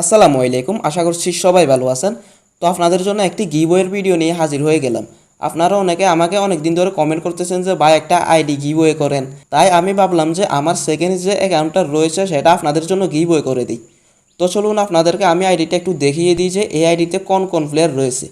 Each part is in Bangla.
আসসালামু আলাইকুম, আশা করছি সবাই ভালো আছেন। তো আপনাদের জন্য একটি গিবয়ের ভিডিও নিয়ে হাজির হয়ে গেলাম। আপনারা অনেকে আমাকে অনেক দিন ধরে কমেন্ট করতেছেন যে, ভাই, একটা আইডি গিবয়ে করেন। তাই আমি ভাবলাম যে, আমার সেকেন্ড যে অ্যাকাউন্টটা রয়েছে, সেটা আপনাদের জন্য গিবয়ে করে দিই। তো চলুন আপনাদেরকে আমি আইডিটা একটু দেখিয়ে দিই যে, এই আইডিতে কোন কোন প্লেয়ার রয়েছে।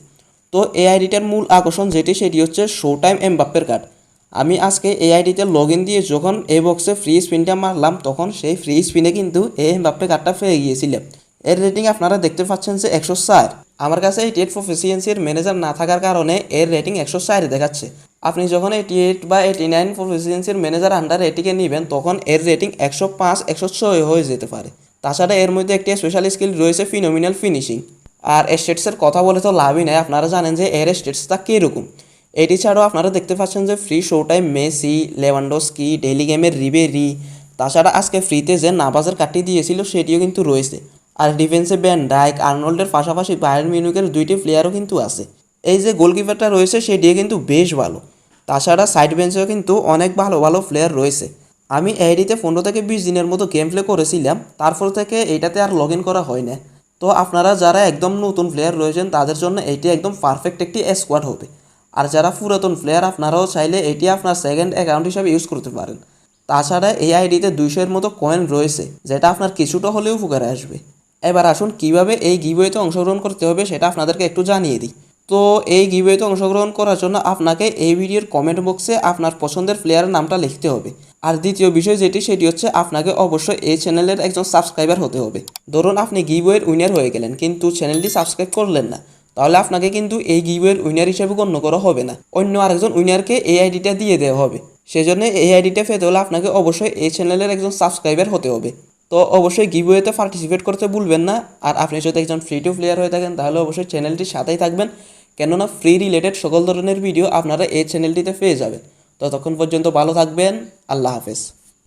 তো এই আইডিটার মূল আকর্ষণ যেটি, সেটি হচ্ছে শো টাইম এমবাপ্পের কার্ড আমি আজকে এই আইডিতে লগ ইন দিয়ে যখন এই বক্সে ফ্রি স্পিনটা মারলাম, তখন সেই ফ্রি স্পিনে কিন্তু এই এমবাপ্পে কার্ডটা পেয়ে গিয়েছিলাম। এর রেটিং আপনারা দেখতে পাচ্ছেন যে একশো চার আমার কাছে এইটি এইট প্রফিসিয়েন্সির ম্যানেজার না থাকার কারণে এর রেটিং একশো চার দেখাচ্ছে। আপনি যখন এইটি এইট বা এইটি নাইন প্রফিসিয়েন্সির ম্যানেজার আন্ডার এটিকে নেবেন, তখন এর রেটিং একশো পাঁচ, একশো ছয় হয়ে যেতে পারে। তাছাড়া এর মধ্যে একটি স্পেশাল স্কিল রয়েছে ফিনোমিনাল ফিনিশিং আর স্টেটসের কথা বলে তো লাভই নাই, আপনারা জানেন যে এর স্টেটসটা কীরকম। এটি ছাড়াও আপনারা দেখতে পাচ্ছেন যে free show time Messi Lewandowski daily গেমের রিবেরি তাছাড়া আজকে ফ্রিতে যে নাবাজের কার্ডটি দিয়েছিল, সেটিও কিন্তু রয়েছে। আর ডিফেন্সে ব্যান ডাইক আর্নল্ডের পাশাপাশি বায়ার মিউনিকের দুইটি প্লেয়ারও কিন্তু আছে। এই যে গোলকিপারটা রয়েছে সেটিও কিন্তু বেশ ভালো। তাছাড়া সাইড বেঞ্চেও কিন্তু অনেক ভালো ভালো প্লেয়ার রয়েছে। আমি এইডিতে পনেরো থেকে বিশ দিনের মতো গেম প্লে করেছিলাম, তারপর থেকে এইটাতে আর লগ করা হয় না। তো আপনারা যারা একদম নতুন প্লেয়ার রয়েছেন, তাদের জন্য এইটি একদম পারফেক্ট একটি স্কোয়াড হবে। আর যারা পুরাতন প্লেয়ার আপনারাও চাইলে এটি আপনার সেকেন্ড অ্যাকাউন্ট হিসাবে ইউজ করতে পারেন। তাছাড়া এই আইডিতে দুইশোর মতো কয়েন রয়েছে, যেটা আপনার কিছুটা হলেও উপকারে আসবে। এবার আসুন, কীভাবে এই গিবইতে অংশগ্রহণ করতে হবে সেটা আপনাদেরকে একটু জানিয়ে দিই। তো এই গিবইতে অংশগ্রহণ করার জন্য আপনাকে এই ভিডিওর কমেন্ট বক্সে আপনার পছন্দের প্লেয়ারের নামটা লিখতে হবে। আর দ্বিতীয় বিষয় যেটি, সেটি হচ্ছে আপনাকে অবশ্যই এই চ্যানেলের একজন সাবস্ক্রাইবার হতে হবে। ধরুন আপনি গিবইয়ের উইনার হয়ে গেলেন, কিন্তু চ্যানেলটি সাবস্ক্রাইব করলেন না। তাহলে আপনাকে কিন্তু এই গিবইয়ের উইনার হিসেবে গণ্য করা হবে না। অন্য আরেকজন উইনারকে এই আইডিটা দিয়ে দেওয়া হবে। সেজন্য এই আইডিটা পেতে হলে আপনাকে অবশ্যই এই চ্যানেলের একজন সাবস্ক্রাইবার হতে হবে। তো অবশ্যই গিভওয়েতে পার্টিসিপেট করতে ভুলবেন না। আর আপনি যদি একজন ফ্রি টু প্লেয়ার হয়ে থাকেন, তাহলে অবশ্যই চ্যানেলটির সাথেই থাকবেন। কেননা ফ্রি রিলেটেড সকল ধরনের ভিডিও আপনারা এই চ্যানেলটিতে পেয়ে যাবেন। ততক্ষণ পর্যন্ত ভালো থাকবেন। আল্লাহ হাফেজ।